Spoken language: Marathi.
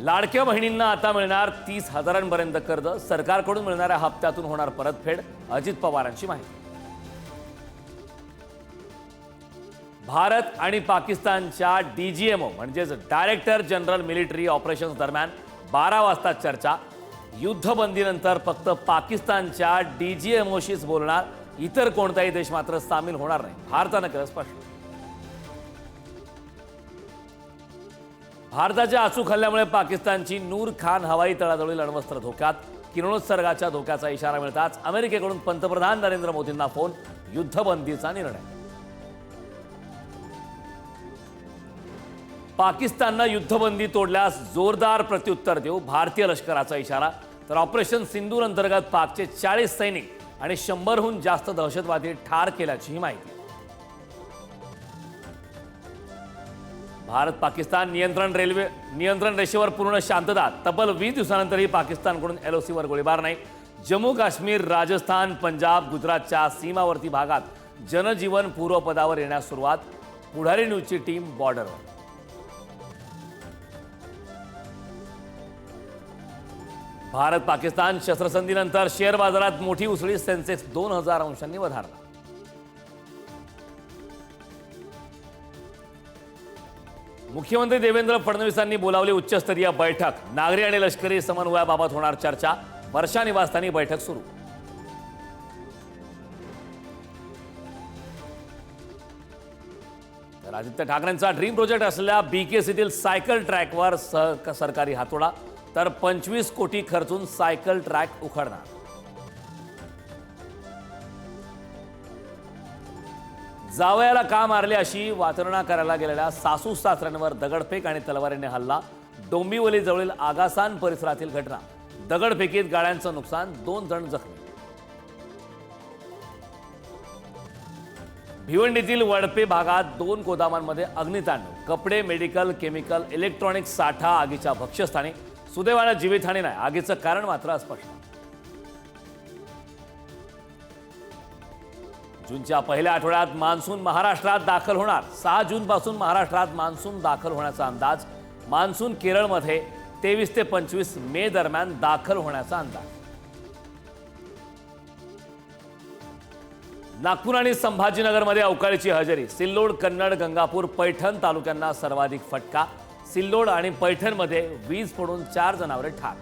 लाडक्या बहिणींना आता मिळणार तीस हजारांपर्यंत कर्ज. सरकारकडून मिळणाऱ्या हप्त्यातून होणार परतफेड. अजित पवारांची माहिती. भारत आणि पाकिस्तानच्या डीजीएमओ म्हणजेच डायरेक्टर जनरल मिलिटरी ऑपरेशन्स दरम्यान बारा वाजता चर्चा. युद्धबंदीनंतर फक्त पाकिस्तानच्या डीजीएमओशीच बोलणार इतर कोणताही देश मात्र सामील होणार नाही. भारतानं केलं स्पष्ट. भारताच्या अचूक हल्ल्यामुळे पाकिस्तानची नूर खान हवाई तळाजवळील अण्वस्त्र धोक्यात. किरणोत्सर्गाच्या धोक्याचा इशारा मिळताच अमेरिकेकडून पंतप्रधान नरेंद्र मोदींना फोन युद्धबंदीचा निर्णय. पाकिस्ताननं युद्धबंदी तोडल्यास जोरदार प्रत्युत्तर देऊ भारतीय लष्कराचा इशारा. तर ऑपरेशन सिंदूर अंतर्गत पाकचे चाळीस सैनिक आणि शंभरहून जास्त दहशतवादी ठार केल्याचीही माहिती. भारत पाकिस्तान नियंत्रण रेल्वे नियंत्रण रेषेवर पूर्ण शांतता तब्बल वीस दिवसानंतरही पाकिस्तानकडून एल ओ सीवर गोळीबार नाही. जम्मू काश्मीर राजस्थान पंजाब गुजरातच्या सीमावर्ती भागात जनजीवन पूर्वपदावर येण्यास सुरुवात. पुढारी न्यूजची टीम बॉर्डरवर भारत पाकिस्तान शस्त्रसंधीनंतर शेअर बाजारात मोठी उसळी सेन्सेक्स दोन हजार अंशांनी वधारला. मुख्यमंत्री देवेंद्र फडणवीसांनी बोलावली उच्चस्तरीय बैठक. नागरी आणि लष्करी समन्वयाबाबत होणार चर्चा. वर्षा निवासस्थानी बैठक सुरू. तर आदित्य ठाकरेंचा ड्रीम प्रोजेक्ट असलेल्या बीकेसीतील सायकल ट्रॅकवर सह सरकारी हातोडा. तर पंचवीस कोटी खर्चून सायकल ट्रॅक उखडणार. जावयाला का मारले अशी वातरणा करायला गेलेल्या सासू सासऱ्यांवर दगडफेक आणि तलवारीने हल्ला डोंबिवलीजवळील आगासान परिसरातील घटना. दगडफेकीत गाड्यांचं नुकसान दोन जण जखमी. भिवंडीतील वडपे भागात दोन गोदामांमध्ये अग्नितांडव कपडे मेडिकल केमिकल इलेक्ट्रॉनिक साठा आगीच्या भक्ष्यस्थानी. सुदैवानं जीवितहानी नाही. आगीचं कारण मात्र अस्पष्ट. जूनच्या पहिल्या आठवड्यात मान्सून महाराष्ट्रात दाखल होणार. सहा जूनपासून महाराष्ट्रात मान्सून दाखल होण्याचा अंदाज मान्सून केरळमध्ये तेवीस ते पंचवीस मे दरम्यान दाखल होण्याचा अंदाज. नागपूर आणि संभाजीनगरमध्ये अवकाळीची हजेरी सिल्लोड कन्नड गंगापूर पैठण तालुक्यांना सर्वाधिक फटका सिल्लोड आणि पैठणमध्ये वीज पडून चार जनावरे ठार.